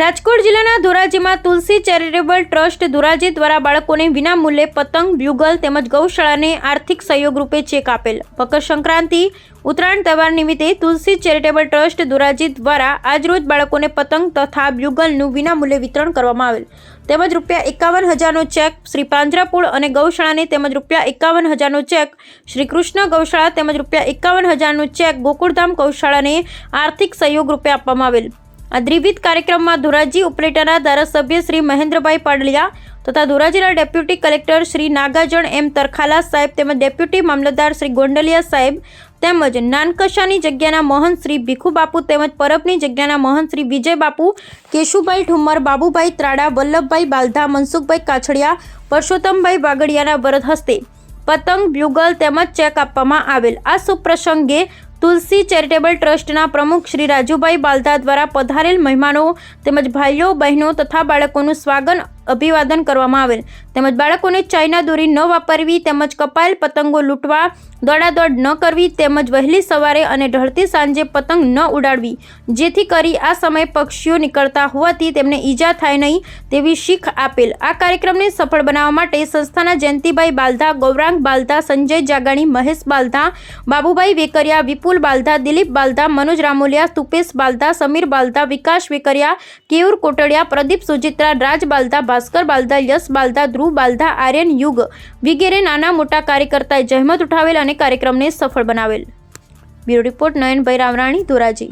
રાજકોટ જિલ્લાના ધોરાજીમાં Tulsi charitable trust Dhoraji દ્વારા બાળકોને વિનામૂલ્યે પતંગ, બ્યુગલ તેમજ ગૌશાળાને આર્થિક સહયોગ રૂપે ચેક આપેલ. મકર સંક્રાંતિ, ઉત્તરાયણ તહેવાર નિમિત્તે તુલસી ચેરિટેબલ ટ્રસ્ટ ધોરાજી દ્વારા આજરોજ બાળકોને પતંગ તથા બ્યુગલનું વિનામૂલ્યે વિતરણ કરવામાં આવેલ. તેમજ રૂપિયા એકાવન હજારનો ચેક શ્રી પાંજરાપોળ અને ગૌશાળાને તેમજ રૂપિયા એકાવન હજારનો ચેક શ્રી કૃષ્ણ ગૌશાળા તેમજ રૂપિયા એકાવન હજારનો ચેક ગોકુળધામ ગૌશાળાને આર્થિક સહયોગ રૂપે આપવામાં આવેલ. આ દ્વિવિધ કાર્યક્રમમાં ધોરાજી ઉપલેટાના ધારાસભ્ય શ્રી મહેન્દ્રભાઈ પાડલિયા તથા ધોરાજીના deputy collector Shri Nagajan M Tarkhala Saheb તેમજ ડેપ્યુટી મામલતદાર શ્રી ગોંડલિયા સાહેબ તેમજ નાનકશાની જગ્યાના મહંત શ્રી ભીખુ બાપુ તેમજ પરબની જગ્યાના મહંત શ્રી વિજય બાપુ કેશુભાઈ ઠુમર બાબુભાઈ ત્રાડા, વલ્લભભાઈ બાલધા, મનસુખભાઈ કાછડિયા, પરસોત્તમભાઈ વાગડિયાના વરદ હસ્તે પતંગ બ્યુગલ તેમજ ચેક આપવામાં આવેલ. આ શુભ પ્રસંગે તુલસી ચેરિટેબલ ટ્રસ્ટના પ્રમુખ શ્રી રાજુભાઈ બાલદા દ્વારા પધારેલ મહેમાનો તેમજ ભાઈઓ, બહેનો તથા બાળકોનું સ્વાગત અભિવાદન કરવામાં આવેલ. તેમજ બાળકોને ચાઇના દોરી ન વાપરવી, તેમજ કપાયેલ પતંગો લૂંટવા, દોડાદોડ ન કરવી, તેમજ વહેલી સવારે અને ઢળતી સાંજે પતંગ ન ઉડાડવી, જેથી કરી આ સમયે પક્ષીઓ નીકળતા હોવાથી તેમને ઈજા થાય નહીં તેવી શીખ આપેલ. આ કાર્યક્રમને સફળ બનાવવા માટે સંસ્થાના જયંતિભાઈ બાલધા, ગૌરાંગ બાલધા, સંજય જાગાણી, મહેશ બાલધા, બાબુભાઈ વેકરિયા, વિપુલ બાલધા, દિલીપ બાલધા, મનોજ રામોલિયા, તુપેશ બાલધા, સમીર બાલધા, વિકાસ વેકરિયા કેયુર કોટડિયા, પ્રદીપ સુજિત્રા, રાજ બાલધા ભાસ્કર બાલદા, યશ બાલદા, ધ્રુવ બાલદા, આર્યન યુગ વગેરે નાના મોટા કાર્યકર્તાએ જહેમત ઉઠાવેલ અને કાર્યક્રમને સફળ બનાવેલ. Bureau report Nayanbhai Ramrani Dhoraji.